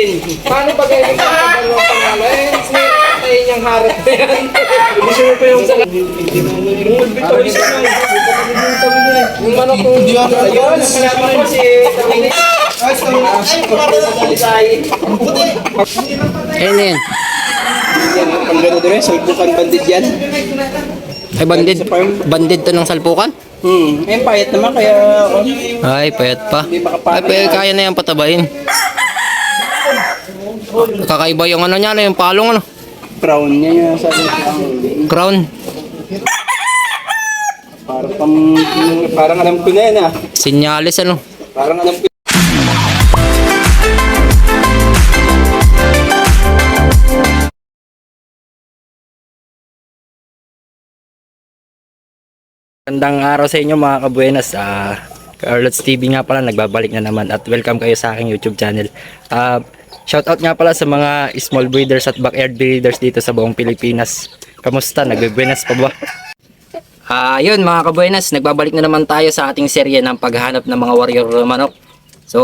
Alin? Paano ba kayo nagkakaroon ng pangalan? Ay, niyang harap na yan. Gusto mo pa yung. Yung bitaw isa lang. Yung manok ko. Ayun, kasama ko si Ayun na yan. Ang gano'n din, salpukan bandit yan. Ay, bandid. Bandid to ng salpukan? Hmm, eh, payat naman kaya... Ay, payat pa. Ay, payat kaya na yan patabayin. Kakaiba yung ano niya, ano, yung palong ano. Crown niya yung sa Crown. Parang pang... Parang alam ko na yan ah. Sinyalis ano. Parang alam ko Gandang araw sa inyo mga kabuenas. Ah, Carlots TV nga pala, nagbabalik na naman at welcome kayo sa aking YouTube channel. Ah, shout out nga pala sa mga small breeders at backyard breeders dito sa buong Pilipinas. Kamusta? Nagbubuenas pa ba? Ah, yun mga kabuenas, nagbabalik na naman tayo sa ating serye ng paghahanap ng mga warrior manok. So,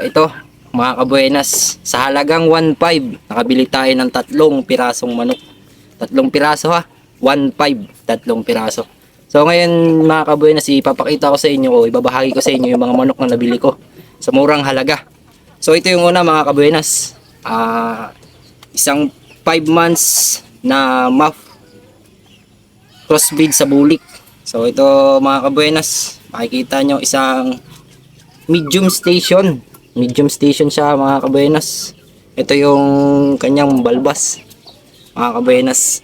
ito, mga kabuenas, sa halagang 1.5, nakabili tayo ng tatlong pirasong manok. Tatlong piraso ha, 1.5, tatlong piraso. So ngayon mga kabuenas, ipapakita ko sa inyo o ibabahagi ko sa inyo yung mga manok na nabili ko sa murang halaga. So ito yung una mga kabuenas, ah isang 5 months na muff crossbreed sa bulik. So ito mga kabuenas, makikita nyo isang medium station. Medium station siya mga kabuenas. Ito yung kanyang balbas mga kabuenas.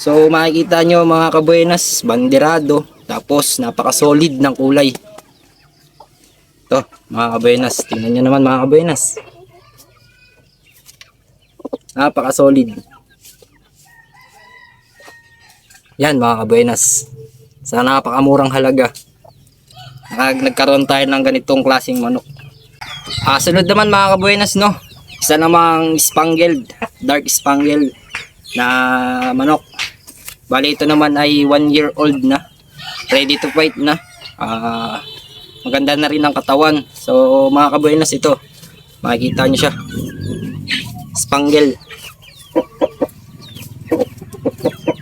So makikita nyo mga kabuenas, banderado. Tapos napaka-solid ng kulay. Ito mga kabuenas, tingnan nyo naman mga kabuenas. Napaka-solid. Yan mga kabuenas. Sa napakamurang halaga. Nag nagkaroon tayo ng ganitong klaseng manok. Ah, sunod naman mga kabuenas no. Isa namang spangled, dark spangled na manok. Bali ito naman ay 1 year old na. Ready to fight na. Ah, maganda na rin ang katawan. So mga kabuenas ito. Makikita nyo siya. Spangle.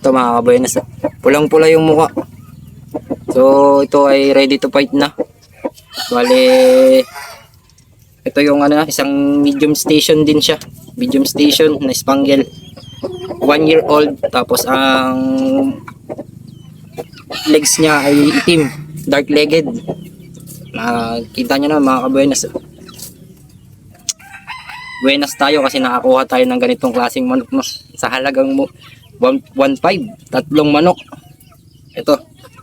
Ito mga kabuenas. ah. Pulang-pula yung mukha. So ito ay ready to fight na. Bali ito yung ano, isang medium station din siya. Medium station na spangle. One year old. Tapos ang legs niya ay itim. Dark legged. Nakita nyo na mga kabuenas. Buenas tayo kasi nakakuha tayo ng ganitong klaseng manok no. Sa halagang mo 1.5. Tatlong manok. Ito.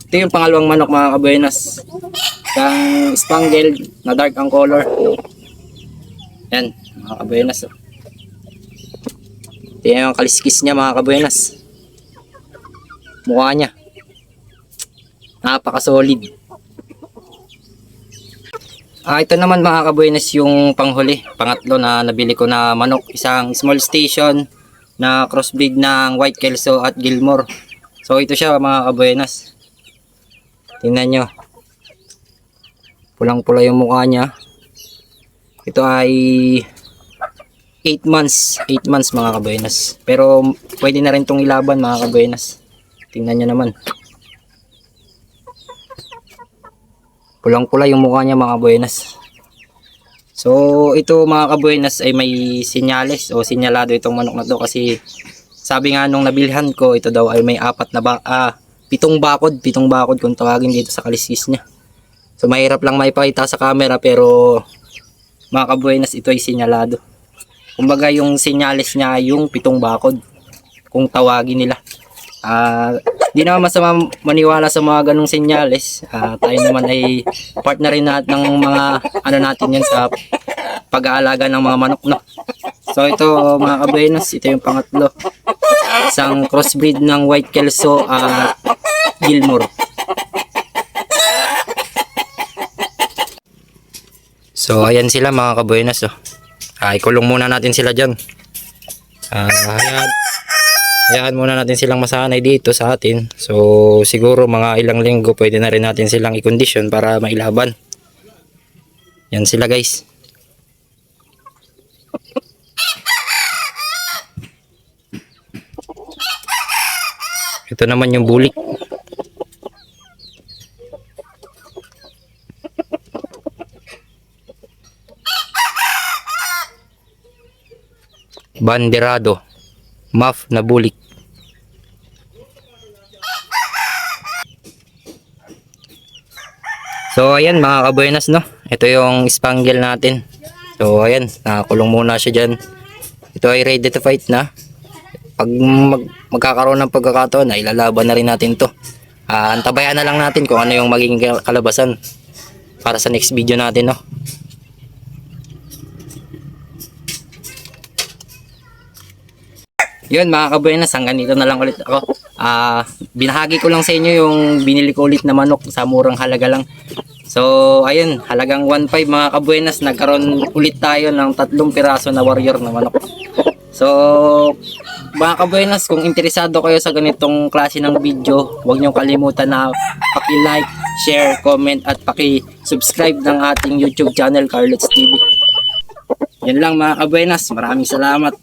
Ito yung pangalawang manok mga kabuenas. Yung spangled na dark ang color. Yan, mga kabuenas. Tingnan yung kaliskis niya mga kabuenas. Mukha niya. Napaka-solid. Ah, ito naman mga kabuenas yung panghuli. Pangatlo na nabili ko na manok. Isang small station na crossbreed ng White Kelso at Gilmore. So ito siya mga kabuenas. Tingnan nyo. Pulang-pula yung mukha niya. Ito ay 8 months. 8 months mga kabuenas. Pero pwede na rin itong ilaban mga kabuenas. Tingnan nyo naman. Pulang-pula yung mukha niya mga kabuenas. So ito mga kabuenas ay may sinyales o sinyalado itong manok na to kasi sabi nga nung nabilhan ko ito daw ay may apat na ba ah, pitong bakod, pitong bakod kung tawagin dito sa kaliskis niya. So mahirap lang maipakita sa camera pero mga kabuenas ito ay sinyalado. Kumbaga yung sinyalis niya yung pitong bakod kung tawagin nila. Ah, di naman masama maniwala sa mga ganong senyales. Ah, tayo naman ay part na rin natin ng mga ano natin yan sa pag-aalaga ng mga manok no. So ito mga kabuenos, ito yung pangatlo. Isang crossbreed ng White Kelso at Gilmore. So ayan sila mga kabuenos oh. Ah, ikulong muna natin sila diyan. Ah, ayan hayaan muna natin silang masanay dito sa atin. So siguro mga ilang linggo pwede na rin natin silang i-condition para mailaban. Yan sila guys. Ito naman yung bulik. Banderado. Muff na bulik. So ayan mga kabuenas no. Ito yung spangle natin. So ayan, nakakulong muna siya dyan. Ito ay ready to fight na. Pag mag, magkakaroon ng pagkakataon na ilalaban na rin natin to. Ah, antabayan na lang natin kung ano yung magiging kalabasan para sa next video natin no. Yun mga kabuenas, hanggang dito na lang ulit ako. Ah, binahagi ko lang sa inyo yung binili ko ulit na manok sa murang halaga lang. So, ayun, halagang 1.5 mga kabuenas, nagkaroon ulit tayo ng tatlong piraso na warrior na manok. So, mga kabuenas, kung interesado kayo sa ganitong klase ng video, huwag niyong kalimutan na paki-like, share, comment at paki-subscribe ng ating YouTube channel, Carlots TV. Yan lang mga kabuenas, maraming salamat.